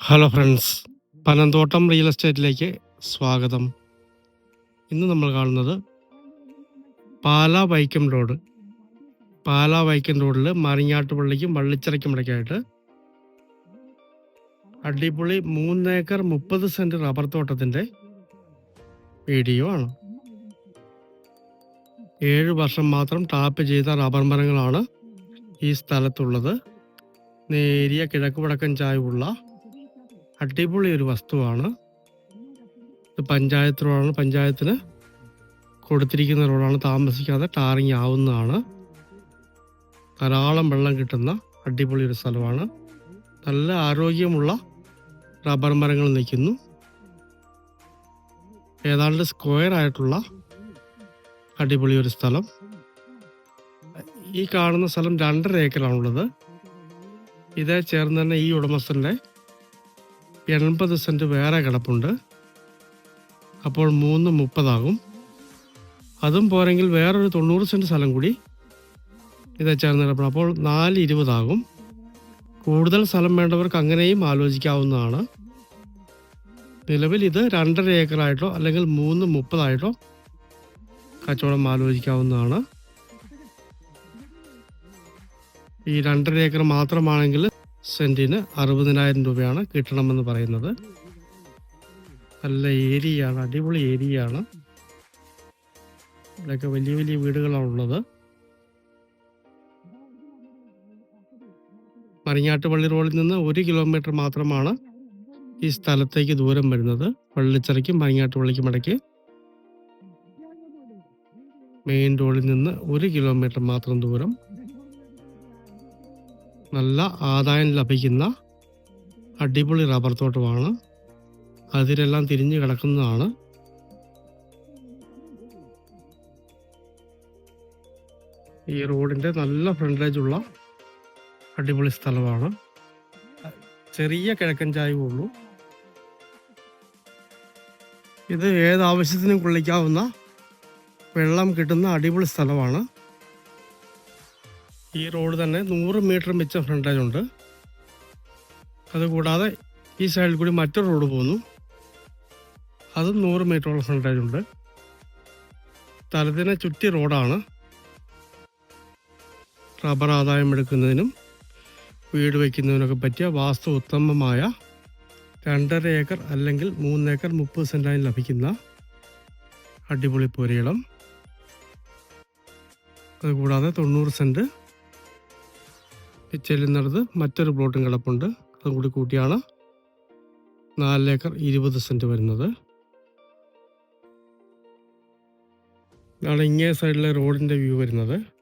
Hello friends Panamthottam real എസ്റ്റേറ്റിലേക്ക് സ്വാഗതം. ഇന്ന് നമ്മൾ കാണുന്നത് പാലാ വൈക്കം റോഡ്. പാലാ വൈക്കം റോഡിൽ മറിഞ്ഞാട്ടുപള്ളിക്കും വള്ളിച്ചിറയ്ക്കും ഇടയ്ക്കായിട്ട് അടിപൊളി മൂന്നേക്കർ മുപ്പത് സെന്റ് റബ്ബർ തോട്ടത്തിന്റെ വീഡിയോ ആണ്. ഏഴ് വർഷം മാത്രം ടാപ്പ് ചെയ്ത റബ്ബർ മരങ്ങളാണ് ഈ സ്ഥലത്തുള്ളത്. നേരിയ കിഴക്ക് വടക്കൻ ചായവുള്ള അടിപൊളി ഒരു വസ്തുവാണ്. ഇത് പഞ്ചായത്ത് റോഡാണ് പഞ്ചായത്തിന് കൊടുത്തിരിക്കുന്ന റോഡാണ്. താമസിക്കാതെ ടാറിങ് ആവുന്നതാണ്. ധാരാളം വെള്ളം കിട്ടുന്ന അടിപൊളി ഒരു സ്ഥലമാണ്. നല്ല ആരോഗ്യമുള്ള റബ്ബർ മരങ്ങൾ നിൽക്കുന്നു. ഏതാണ്ട് സ്ക്വയർ ആയിട്ടുള്ള അടിപൊളി ഒരു സ്ഥലം. ഈ കാണുന്ന സ്ഥലം രണ്ടര ഏക്കറാണുള്ളത്. ഇതേ ചേർന്ന് തന്നെ ഈ ഉടമസ്ഥന്റെ എൺപത് സെന്റ് വേറെ കിടപ്പുണ്ട്. അപ്പോൾ മൂന്ന് മുപ്പതാകും. അതും പോരെങ്കിൽ വേറൊരു തൊണ്ണൂറ് സെന്റ് സ്ഥലം കൂടി ഇത് ചേർന്ന് കിടപ്പുണ്ട് അപ്പോൾ നാല് ഇരുപതാകും. കൂടുതൽ സ്ഥലം വേണ്ടവർക്ക് അങ്ങനെയും ആലോചിക്കാവുന്നതാണ്. നിലവിൽ ഇത് രണ്ടര ഏക്കറായിട്ടോ അല്ലെങ്കിൽ മൂന്ന് മുപ്പതായിട്ടോ കച്ചവടം ആലോചിക്കാവുന്നതാണ്. ഈ രണ്ടര ഏക്കർ മാത്രമാണെങ്കിൽ സെന്റിന് അറുപതിനായിരം രൂപയാണ് കിട്ടണമെന്ന് പറയുന്നത്. നല്ല ഏരിയയാണ് അടിപൊളി ഏരിയയാണ്. ഇവിടെയൊക്കെ വലിയ വലിയ വീടുകളാണ് ഉള്ളത്. മറിഞ്ഞാട്ടുപള്ളി റോഡിൽ നിന്ന് ഒരു കിലോമീറ്റർ മാത്രമാണ് ഈ സ്ഥലത്തേക്ക് ദൂരം വരുന്നത്. പള്ളിച്ചിറയ്ക്കും മറിഞ്ഞാട്ടുപള്ളിക്കും ഇടയ്ക്ക് മെയിൻ റോഡിൽ നിന്ന് ഒരു കിലോമീറ്റർ മാത്രം ദൂരം നല്ല ആദായം ലഭിക്കുന്ന അടിപൊളി റബ്ബർ തോട്ടമാണ്. അതിലെല്ലാം തിരിഞ്ഞു കിടക്കുന്നതാണ്. ഈ റോഡിന്റെ നല്ല ഫ്രണ്ടേജ് ഉള്ള അടിപൊളി സ്ഥലമാണ്. ചെറിയ കിഴക്കൻ ചായവുള്ളൂ ഇത് ഏത് ആവശ്യത്തിനും കൊള്ളിക്കാവുന്ന വെള്ളം കിട്ടുന്ന അടിപൊളി സ്ഥലമാണ്. ഈ റോഡ് തന്നെ നൂറ് മീറ്റർ മിച്ച ഫ്രണ്ടേജ് ഉണ്ട്. അതുകൂടാതെ ഈ സൈഡിൽ കൂടി മറ്റൊരു റോഡ് പോകുന്നു. അതും നൂറ് മീറ്ററോളം ഫ്രണ്ടേജ് ഉണ്ട്. തലതിനെ ചുറ്റി റോഡാണ്. റബ്ബർ ആദായം എടുക്കുന്നതിനും വീട് വയ്ക്കുന്നതിനൊക്കെ പറ്റിയ വാസ്തു ഉത്തമമായ രണ്ടര ഏക്കർ അല്ലെങ്കിൽ മൂന്നേക്കർ മുപ്പത് സെന്റായി ലഭിക്കുന്ന അടിപൊളി പുരയിടം. അതുകൂടാതെ തൊണ്ണൂറ് സെന്റ് ചെല്ലുന്നിടത്ത് മറ്റൊരു പ്ലോട്ടും കിടപ്പുണ്ട്. അതും കൂടി കൂട്ടിയാണ് നാലേക്കർ ഇരുപത് സെന്റ് വരുന്നത്. ഇതാണ് ഇങ്ങേ സൈഡിലെ റോഡിന്റെ വ്യൂ വരുന്നത്.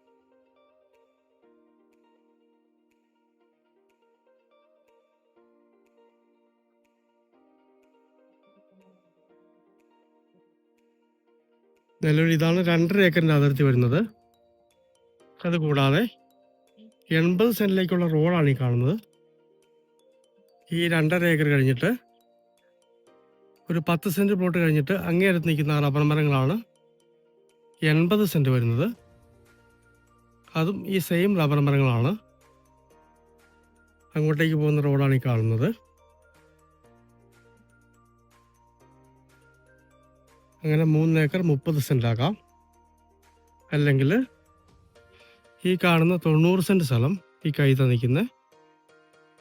നിലവിൽ ഇതാണ് രണ്ടര ഏക്കറിന്റെ അതിർത്തി വരുന്നത്. അതുകൂടാതെ എൺപത് സെന്റിലേക്കുള്ള റോഡാണ് ഈ കാണുന്നത്. ഈ രണ്ടര ഏക്കർ കഴിഞ്ഞിട്ട് ഒരു പത്ത് സെന്റ് പ്ലോട്ട് കഴിഞ്ഞിട്ട് അങ്ങേയറ്റത്ത് നിൽക്കുന്ന റബ്ബർ മരങ്ങളാണ് എൺപത് സെന്റ് വരുന്നത്. അതും ഈ സെയിം റബ്ബർ മരങ്ങളാണ്. അങ്ങോട്ടേക്ക് പോകുന്ന റോഡാണ് ഈ കാണുന്നത്. അങ്ങനെ മൂന്ന് ഏക്കർ മുപ്പത് സെന്റാക്കാം അല്ലെങ്കിൽ ഈ കാണുന്ന തൊണ്ണൂറ് സെന്റ് സ്ഥലം ഈ കൈ തന്നിക്കുന്നത്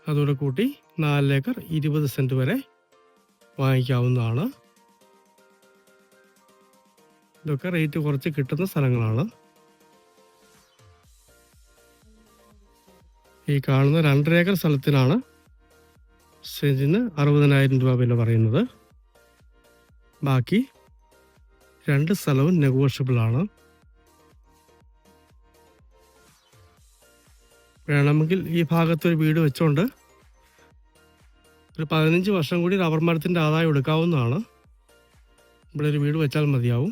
അതോടെ കൂട്ടി നാലേക്കർ ഇരുപത് സെന്റ് വരെ വാങ്ങിക്കാവുന്നതാണ്. ഇതൊക്കെ റേറ്റ് കുറച്ച് കിട്ടുന്ന സ്ഥലങ്ങളാണ്. ഈ കാണുന്ന രണ്ടര ഏക്കർ സ്ഥലത്തിനാണ് സെന്റിന് അറുപതിനായിരം രൂപ വില പറയുന്നത്. ബാക്കി രണ്ട് സ്ഥലവും നെഗോഷ്യബിൾ വേണമെങ്കിൽ ഈ ഭാഗത്തൊരു വീട് വെച്ചുകൊണ്ട് ഒരു പതിനഞ്ച് വർഷം കൂടി റബ്ബർ മരത്തിന്റെ ആദായം എടുക്കാവുന്നതാണ്. ഇവിടെ ഒരു വീട് വെച്ചാൽ മതിയാവും.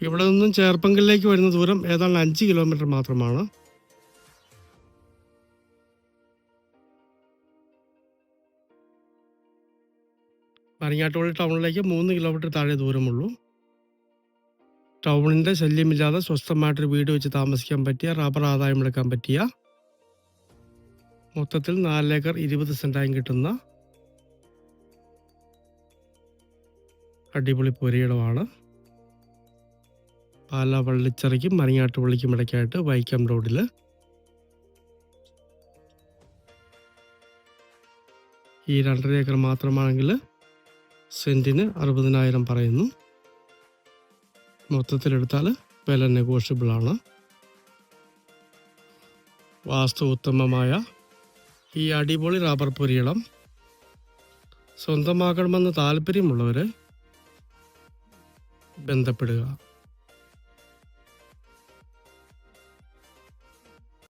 ഇവിടെ നിന്നും ചേർപ്പങ്കലിലേക്ക് വരുന്ന ദൂരം ഏതാണ്ട് അഞ്ച് കിലോമീറ്റർ മാത്രമാണ്. മരങ്ങാട്ടുപള്ളി ടൗണിലേക്ക് മൂന്ന് കിലോമീറ്റർ താഴെ ദൂരമുള്ളൂ. ടൗണിന്റെ ശല്യമില്ലാതെ സ്വസ്ഥമായിട്ടൊരു വീട് വെച്ച് താമസിക്കാൻ പറ്റിയ റബ്ബർ ആദായം എടുക്കാൻ പറ്റിയ മൊത്തത്തിൽ നാലേക്കർ ഇരുപത് സെന്റായും കിട്ടുന്ന അടിപൊളി പുരയിടമാണ്. പാല വള്ളിച്ചെറിക്കും മരങ്ങാട്ട് പള്ളിക്കും ഇടയ്ക്കായിട്ട് വൈക്കം റോഡിൽ ഈ രണ്ടര ഏക്കർ മാത്രമാണെങ്കിൽ സെന്റിന് അറുപതിനായിരം പറയുന്നു. മൊത്തത്തിലെടുത്താൽ വില നെഗോഷ്യബിളാണ് വാസ്തു ഉത്തമമായ ഈ അടിപൊളി റബ്ബർ പുരിയിടം സ്വന്തമാക്കണമെന്ന് താല്പര്യമുള്ളവർ ബന്ധപ്പെടുക.